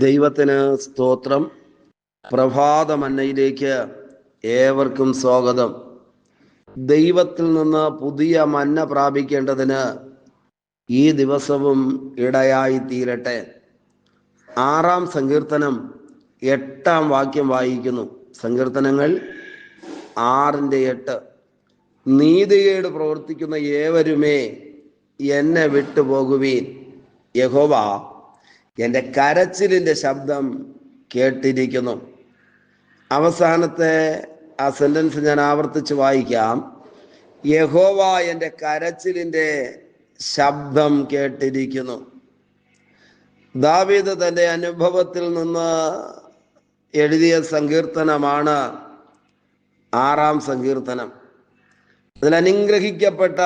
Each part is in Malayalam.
ദൈവത്തിന് സ്തോത്രം. പ്രഭാതമന്നയിലേക്ക് ഏവർക്കും സ്വാഗതം. ദൈവത്തിൽ നിന്ന് പുതിയ മന്ന പ്രാപിക്കേണ്ടതിന് ഈ ദിവസവും ഇടയായി തീരട്ടെ. ആറാം സങ്കീർത്തനം എട്ടാം വാക്യം വായിക്കുന്നു. സങ്കീർത്തനങ്ങൾ ആറിന്റെ എട്ട്. നീതികേട് പ്രവർത്തിക്കുന്ന ഏവരുമേ എന്നെ വിട്ടുപോകുവീൻ. യഹോവ എന്റെ കരച്ചിലിന്റെ ശബ്ദം കേട്ടിരിക്കുന്നു. അവസാനത്തെ ആ സെന്റൻസ് ഞാൻ ആവർത്തിച്ച് വായിക്കാം. യഹോവ എന്റെ കരച്ചിലിന്റെ ശബ്ദം കേട്ടിരിക്കുന്നു. ദാവീദ് തന്റെ അനുഭവത്തിൽ നിന്ന് എഴുതിയ സങ്കീർത്തനമാണ് ആറാം സങ്കീർത്തനം. അതിൽ അനുഗ്രഹിക്കപ്പെട്ട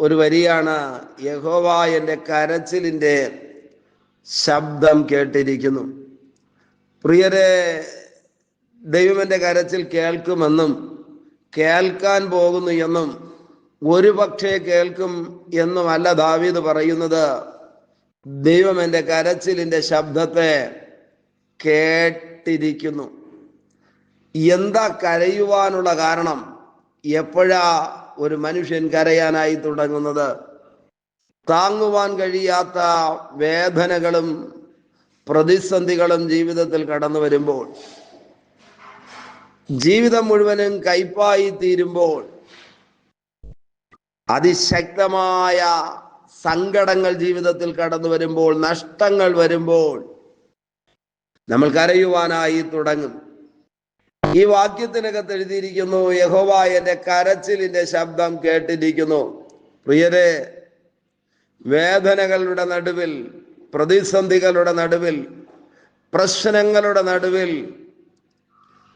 ഒരു വരിയാണ് യഹോവ എന്റെ കരച്ചിലിന്റെ ശബ്ദം കേട്ടിരിക്കുന്നു. പ്രിയരെ ദൈവമെന്റെ കരച്ചിൽ കേൾക്കുമെന്നും കേൾക്കാൻ പോകുന്നു എന്നും ഒരു പക്ഷേ കേൾക്കും എന്നുമല്ല ദാവീദ് പറയുന്നത്. ദൈവം എന്റെ കരച്ചിലിന്റെ ശബ്ദത്തെ കേട്ടിരിക്കുന്നു. എന്താ കരയുവാനുള്ള കാരണം? എപ്പോഴാ ഒരു മനുഷ്യൻ കരയാനായി തുടങ്ങുന്നത്? താങ്ങുവാൻ കഴിയാത്ത വേദനകളും പ്രതിസന്ധികളും ജീവിതത്തിൽ കടന്നു വരുമ്പോൾ ജീവിതം മുഴുവനും കയ്പായി തീരുമ്പോൾ അതിശക്തമായ സങ്കടങ്ങൾ ജീവിതത്തിൽ കടന്നു വരുമ്പോൾ നഷ്ടങ്ങൾ വരുമ്പോൾ നമ്മൾ കരയുവാനായി തുടങ്ങും. ഈ വാക്യത്തിനകത്ത് എഴുതിയിരിക്കുന്നു യഹോവ എന്റെ കരച്ചിലിന്റെ ശബ്ദം കേട്ടിരിക്കുന്നു. പ്രിയരെ വേദനകളുടെ നടുവിൽ പ്രതിസന്ധികളുടെ നടുവിൽ പ്രശ്നങ്ങളുടെ നടുവിൽ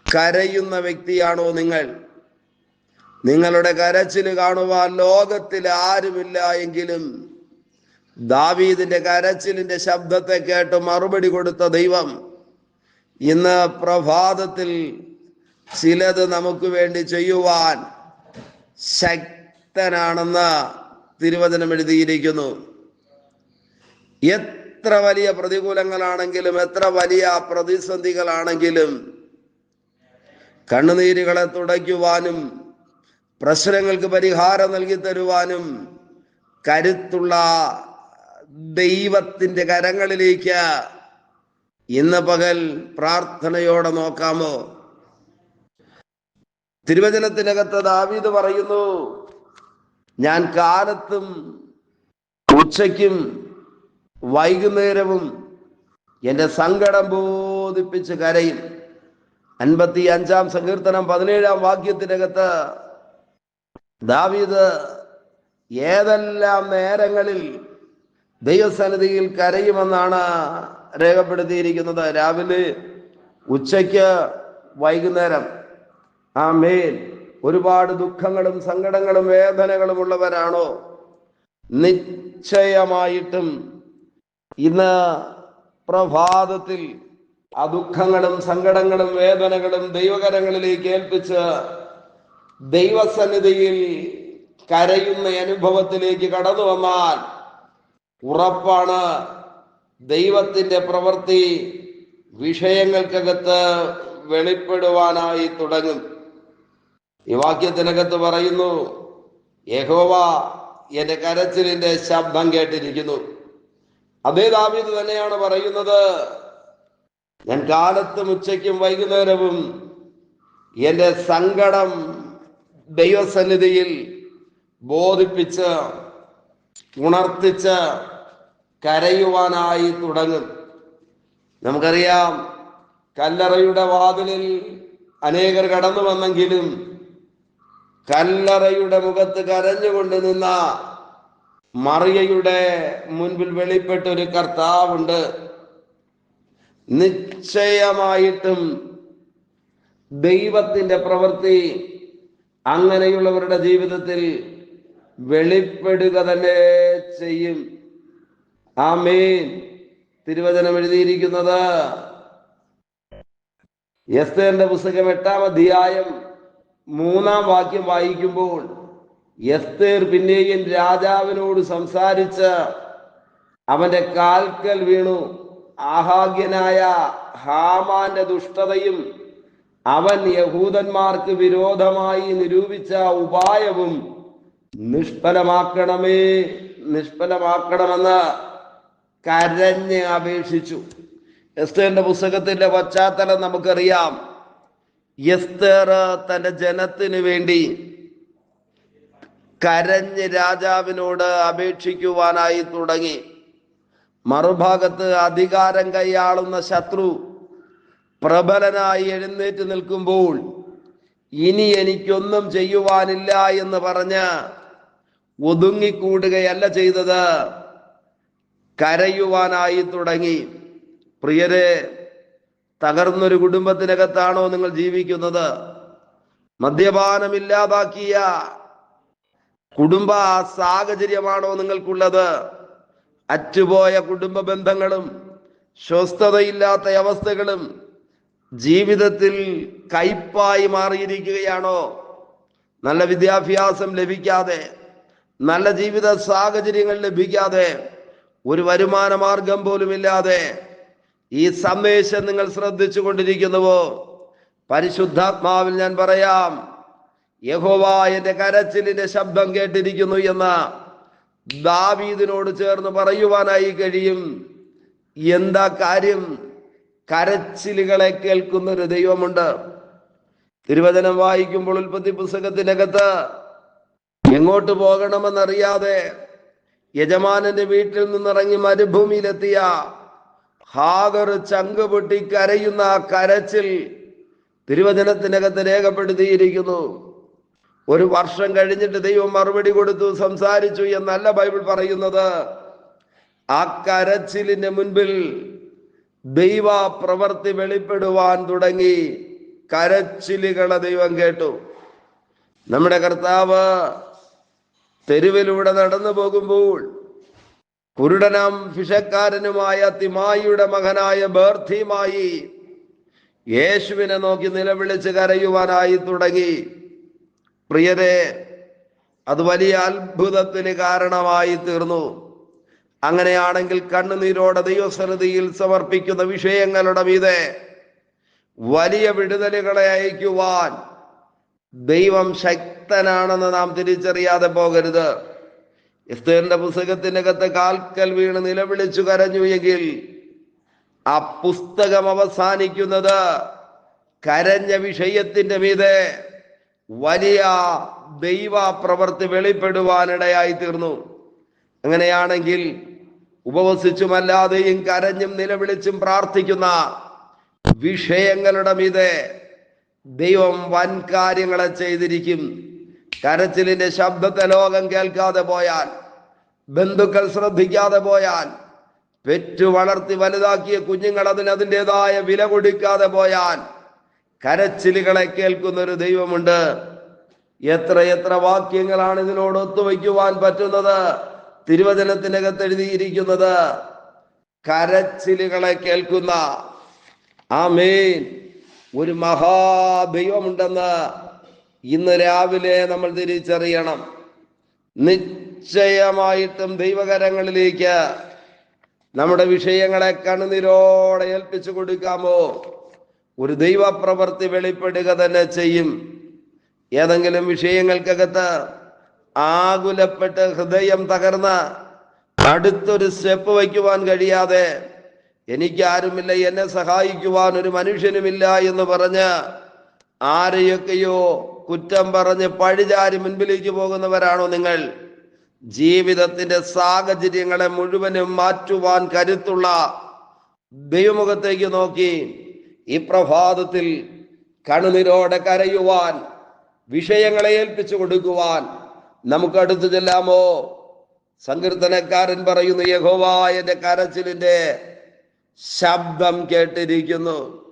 കരയുന്ന വ്യക്തിയാണോ നിങ്ങൾ? നിങ്ങളുടെ കരച്ചിൽ കാണുവാൻ ലോകത്തിൽ ആരുമില്ല എങ്കിലും ദാവീദിന്റെ കരച്ചിലിന്റെ ശബ്ദത്തെ കേട്ട് മറുപടി കൊടുത്ത ദൈവം ഇന്ന് പ്രഭാതത്തിൽ ചിലത് നമുക്ക് വേണ്ടി ചെയ്യുവാൻ ശക്തനാണെന്ന് തിരുവചനം എഴുതിയിരിക്കുന്നു എത്ര വലിയ പ്രതികൂലങ്ങളാണെങ്കിലും എത്ര വലിയ പ്രതിസന്ധികളാണെങ്കിലും കണ്ണുനീരുകളെ തുടയ്ക്കുവാനും പ്രശ്നങ്ങൾക്ക് പരിഹാരം നൽകി തരുവാനും കരുത്തുള്ള ദൈവത്തിന്റെ കരങ്ങളിലേക്ക് ഇന്ന് പകൽ പ്രാർത്ഥനയോടെ നോക്കാമോ? തിരുവചനത്തിനകത്ത് ദാവീദ് പറയുന്നു ഞാൻ കാലത്തും ഉച്ചയ്ക്കും വൈകുന്നേരവും എന്റെ സങ്കടം ബോധിപ്പിച്ച് കരയും. അൻപത്തി അഞ്ചാം സങ്കീർത്തനം പതിനേഴാം വാക്യത്തിനകത്ത് ദാവീദ് ഏതെല്ലാം നേരങ്ങളിൽ ദൈവസന്നിധിയിൽ കരയുമെന്നാണ് രേഖപ്പെടുത്തിയിരിക്കുന്നത്. രാവിലെ ഉച്ചയ്ക്ക് വൈകുന്നേരം ആ മേൽ ഒരുപാട് ദുഃഖങ്ങളും സങ്കടങ്ങളും വേദനകളും ഉള്ളവരാണോ? നിശ്ചയമായിട്ടും ഇന്ന് പ്രഭാതത്തിൽ ആ ദുഃഖങ്ങളും സങ്കടങ്ങളും വേദനകളും ദൈവകരങ്ങളിലേക്ക് ഏൽപ്പിച്ച് ദൈവസന്നിധിയിൽ കരയുന്ന അനുഭവത്തിലേക്ക് കടന്നു വന്നാൽ ഉറപ്പാണ് ദൈവത്തിന്റെ പ്രവൃത്തി വിഷയങ്ങൾക്കകത്ത് വെളിപ്പെടുവാനായി തുടങ്ങും. ഈ വാക്യത്തിനകത്ത് പറയുന്നു യഹോവ എന്റെ കരച്ചിലിന്റെ ശബ്ദം കേട്ടിരിക്കുന്നു. അതേ ദാവീദ് തന്നെയാണ് പറയുന്നത് ഞാൻ കാലത്തും ഉച്ചയ്ക്കും വൈകുന്നേരവും എന്റെ സങ്കടം ദൈവസന്നിധിയിൽ ബോധിപ്പിച്ച് ഉണർത്തിച്ച് കരയുവാനായി തുടങ്ങും. നമുക്കറിയാം കല്ലറയുടെ വാതിലിൽ അനേകർ കടന്നു വന്നെങ്കിലും കല്ലറയുടെ മുഖത്ത് കരഞ്ഞുകൊണ്ട് നിന്ന മറിയയുടെ മുൻപിൽ വെളിപ്പെട്ട ഒരു കർത്താവുണ്ട്. നിശ്ചയമായിട്ടും ദൈവത്തിന്റെ പ്രവൃത്തി അങ്ങനെയുള്ളവരുടെ ജീവിതത്തിൽ വെളിപ്പെടുക തന്നെ ചെയ്യും. ആമേൻ. തിരുവചനം എഴുതിയിരിക്കുന്നത് എസ്തേന്റെ പുസ്തകം എട്ടാം അധ്യായം മൂന്നാം വാക്യം വായിക്കുമ്പോൾ എസ്തേർ പിന്നെയും രാജാവിനോട് സംസാരിച്ച് അവന്റെ കാൽക്കൽ വീണു. ആഹാഗ്യനായ ഹാമാന്റെ ദുഷ്ടതയും അവൻ യഹൂദന്മാർക്ക് വിരോധമായി നിരൂപിച്ച ഉപായവും നിഷ്ഫലമാക്കണമേ നിഷ്ഫലമാക്കണമെന്ന് കരഞ്ഞ് അപേക്ഷിച്ചു. എസ്തേറിന്റെ പുസ്തകത്തിന്റെ പശ്ചാത്തലം നമുക്കറിയാം. എസ്തേർ തന്റെ ജനത്തിന് വേണ്ടി കരഞ്ഞ് രാജാവിനോട് അപേക്ഷിക്കുവാനായി തുടങ്ങി. മറുഭാഗത്ത് അധികാരം കൈയാളുന്ന ശത്രു പ്രബലനായി എഴുന്നേറ്റ് നിൽക്കുമ്പോൾ ഇനി എനിക്കൊന്നും ചെയ്യുവാനില്ല എന്ന് പറഞ്ഞ് ഒതുങ്ങിക്കൂടുകയല്ല ചെയ്തത്. കരയുവാനായി തുടങ്ങി. പ്രിയരെ തകർന്നൊരു കുടുംബത്തിനകത്താണോ നിങ്ങൾ ജീവിക്കുന്നത്? മദ്യപാനമില്ലാതാക്കിയ കുടുംബ സാഹചര്യമാണോ നിങ്ങൾക്കുള്ളത്? അറ്റുപോയ കുടുംബ ബന്ധങ്ങളും സ്വസ്ഥതയില്ലാത്ത അവസ്ഥകളും ജീവിതത്തിൽ കയ്പായി മാറിയിരിക്കുകയാണോ? നല്ല വിദ്യാഭ്യാസം ലഭിക്കാതെ നല്ല ജീവിത സാഹചര്യങ്ങൾ ലഭിക്കാതെ ഒരു വരുമാന മാർഗം പോലും ഇല്ലാതെ ഈ സന്ദേശം നിങ്ങൾ ശ്രദ്ധിച്ചു കൊണ്ടിരിക്കുന്നുവോ? പരിശുദ്ധാത്മാവിൽ ഞാൻ പറയാം യഹോവ എന്റെ കരച്ചിലിന്റെ ശബ്ദം കേട്ടിരിക്കുന്നു എന്ന ദാവീദിനോട് ചേർന്ന് പറയുവാനായി കഴിയും. എന്താ കാര്യം? കരച്ചിലുകളെ കേൾക്കുന്ന ഒരു ദൈവമുണ്ട്. തിരുവചനം വായിക്കുമ്പോൾ ഉൽപ്പത്തി പുസ്തകത്തിനകത്ത് എങ്ങോട്ട് പോകണമെന്നറിയാതെ യജമാനന്റെ വീട്ടിൽ നിന്നിറങ്ങി മരുഭൂമിയിലെത്തിയ ഹാഗർ ചങ്ക് പൊട്ടി കരയുന്ന ആ കരച്ചിൽ തിരുവചനത്തിനകത്ത് രേഖപ്പെടുത്തിയിരിക്കുന്നു. ഒരു വർഷം കഴിഞ്ഞിട്ട് ദൈവം മറുപടി കൊടുത്തു സംസാരിച്ചു എന്നല്ല ബൈബിൾ പറയുന്നത്. ആ കരച്ചിലിന്റെ മുൻപിൽ ദൈവ പ്രവർത്തി വെളിപ്പെടുവാൻ തുടങ്ങി. കരച്ചിലുകളെ ദൈവം കേട്ടു. നമ്മുടെ കർത്താവ് തെരുവിലൂടെ നടന്നു പോകുമ്പോൾ കുരുടനാം ഫിഷക്കാരനുമായ തിമായിയുടെ മകനായ ബേർത്തിമായി യേശുവിനെ നോക്കി നിലവിളിച്ച് കരയുവാനായി തുടങ്ങി. പ്രിയരെ അത് വലിയ അത്ഭുതത്തിന് കാരണമായി തീർന്നു. അങ്ങനെയാണെങ്കിൽ കണ്ണുനീരോടെ ദൈവസന്നിധിയിൽ സമർപ്പിക്കുന്ന വിഷയങ്ങളുടെ മീതെ വലിയ വിടുതലുകളെ അയക്കുവാൻ ദൈവം ശക്തനാണെന്ന് നാം തിരിച്ചറിയാതെ പോകരുത്. എസ്തേറിന്റെ പുസ്തകത്തിനകത്ത് കാൽക്കൽ വീണ് നിലവിളിച്ചു കരഞ്ഞു എങ്കിൽ ആ പുസ്തകം അവസാനിക്കുന്നത് കരഞ്ഞ വിഷയത്തിന്റെ മീതെ വലിയ ദൈവ പ്രവൃത്തി വെളിപ്പെടുവാനിടയായി തീർന്നു. അങ്ങനെയാണെങ്കിൽ ഉപവസിച്ചുമല്ലാതെയും കരഞ്ഞും നിലവിളിച്ചും പ്രാർത്ഥിക്കുന്ന വിഷയങ്ങളുടെ മീതെ ദൈവം വൻ കാര്യങ്ങളെ ചെയ്തിരിക്കും. കരച്ചിലിന്റെ ശബ്ദത്തെ ലോകം കേൾക്കാതെ പോയാൽ ബന്ധുക്കൾ ശ്രദ്ധിക്കാതെ പോയാൽ പെറ്റു വളർത്തി വലുതാക്കിയ കുഞ്ഞുങ്ങൾ അതിന് അതിന്റെതായ വില കൊടുക്കാതെ പോയാൽ കരച്ചിലുകളെ കേൾക്കുന്ന ഒരു ദൈവമുണ്ട്. എത്ര എത്ര വാക്യങ്ങളാണ് ഇതിനോട് ഒത്തുവയ്ക്കുവാൻ പറ്റുന്നത്? തിരുവചനത്തിനകത്ത് എഴുതിയിരിക്കുന്നത് കരച്ചിലുകളെ കേൾക്കുന്ന ആ ആമേൻ ഒരു മഹാദൈവമുണ്ടെന്ന്. ഇന്ന് രാവിലെ നമ്മൾ തിരിച്ചറിയണം. നിശ്ചയമായിട്ടും ദൈവകരങ്ങളിലേക്ക് നമ്മുടെ വിഷയങ്ങളെ കണ്ണുനീരോടെ ഏൽപ്പിച്ചു കൊടുക്കാമോ? ഒരു ദൈവപ്രവൃത്തി വെളിപ്പെടുക തന്നെ ചെയ്യും. ഏതെങ്കിലും വിഷയങ്ങൾക്കകത്ത് ആകുലപ്പെട്ട് ഹൃദയം തകർന്ന് അടുത്തൊരു സ്റ്റെപ്പ് വയ്ക്കുവാൻ കഴിയാതെ എനിക്കാരുമില്ല എന്നെ സഹായിക്കുവാൻ ഒരു മനുഷ്യനുമില്ല എന്ന് പറഞ്ഞ് ആരെയൊക്കെയോ കുറ്റം പറഞ്ഞ് പഴിചാരി മുൻപിലേക്ക് പോകുന്നവരാണോ നിങ്ങൾ? ജീവിതത്തിന്റെ സാഹചര്യങ്ങളെ മുഴുവനും മാറ്റുവാൻ കരുത്തുള്ള ദൈവമുഖത്തേക്ക് നോക്കി. ഈ പ്രഭാതത്തിൽ കണുനിരോടെ കരയുവാൻ വിഷയങ്ങളെ ഏൽപ്പിച്ചു കൊടുക്കുവാൻ നമുക്ക് അടുത്തു ചെല്ലാമോ? സങ്കീർത്തനക്കാരൻ പറയുന്നു യഹോവായന്റെ കരച്ചിലിന്റെ ശബ്ദം കേട്ടിരിക്കുന്നു.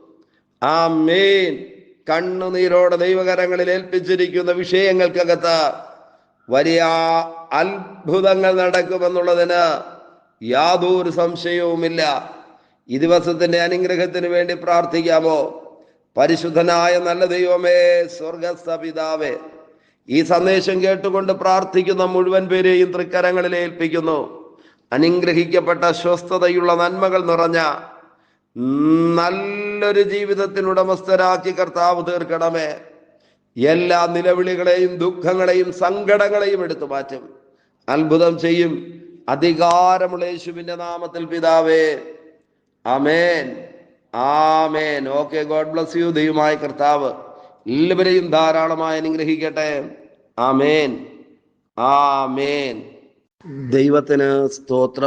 ആ മേൻ കണ്ണുനീരോടെ ദൈവകരങ്ങളിൽ ഏൽപ്പിച്ചിരിക്കുന്ന വിഷയങ്ങൾക്കകത്ത് വലിയ അത്ഭുതങ്ങൾ നടക്കുമെന്നുള്ളതിന് യാതൊരു സംശയവുമില്ല. ഈ ദിവസത്തിന്റെ അനുഗ്രഹത്തിന് വേണ്ടി പ്രാർത്ഥിക്കാമോ? പരിശുദ്ധനായ നല്ല ദൈവമേ സ്വർഗസ്ഥ പിതാവേ ഈ സന്ദേശം കേട്ടുകൊണ്ട് പ്രാർത്ഥിക്കുന്ന മുഴുവൻ പേരെയും തൃക്കരങ്ങളിൽ ഏൽപ്പിക്കുന്നു. അനുഗ്രഹിക്കപ്പെട്ട സ്വസ്ഥതയുള്ള നന്മകൾ നിറഞ്ഞ നല്ലൊരു ജീവിതത്തിന് ഉടമസ്ഥരാക്കി കർത്താവ് തീർക്കണമേ. എല്ലാ നിലവിളികളെയും ദുഃഖങ്ങളെയും സങ്കടങ്ങളെയും എടുത്തു മാറ്റും. അത്ഭുതം ചെയ്യും. അധികാരമുള്ള യേശുവിന്റെ നാമത്തിൽ പിതാവേ. അമേൻ ആമേൻ. Okay God bless you. ദൈവമായ കർത്താവ് എല്ലാവരെയും ധാരാളമായി അനുഗ്രഹിക്കട്ടെ. ആമേൻ. ആമേൻ. ദൈവത്തിന് സ്തോത്രം.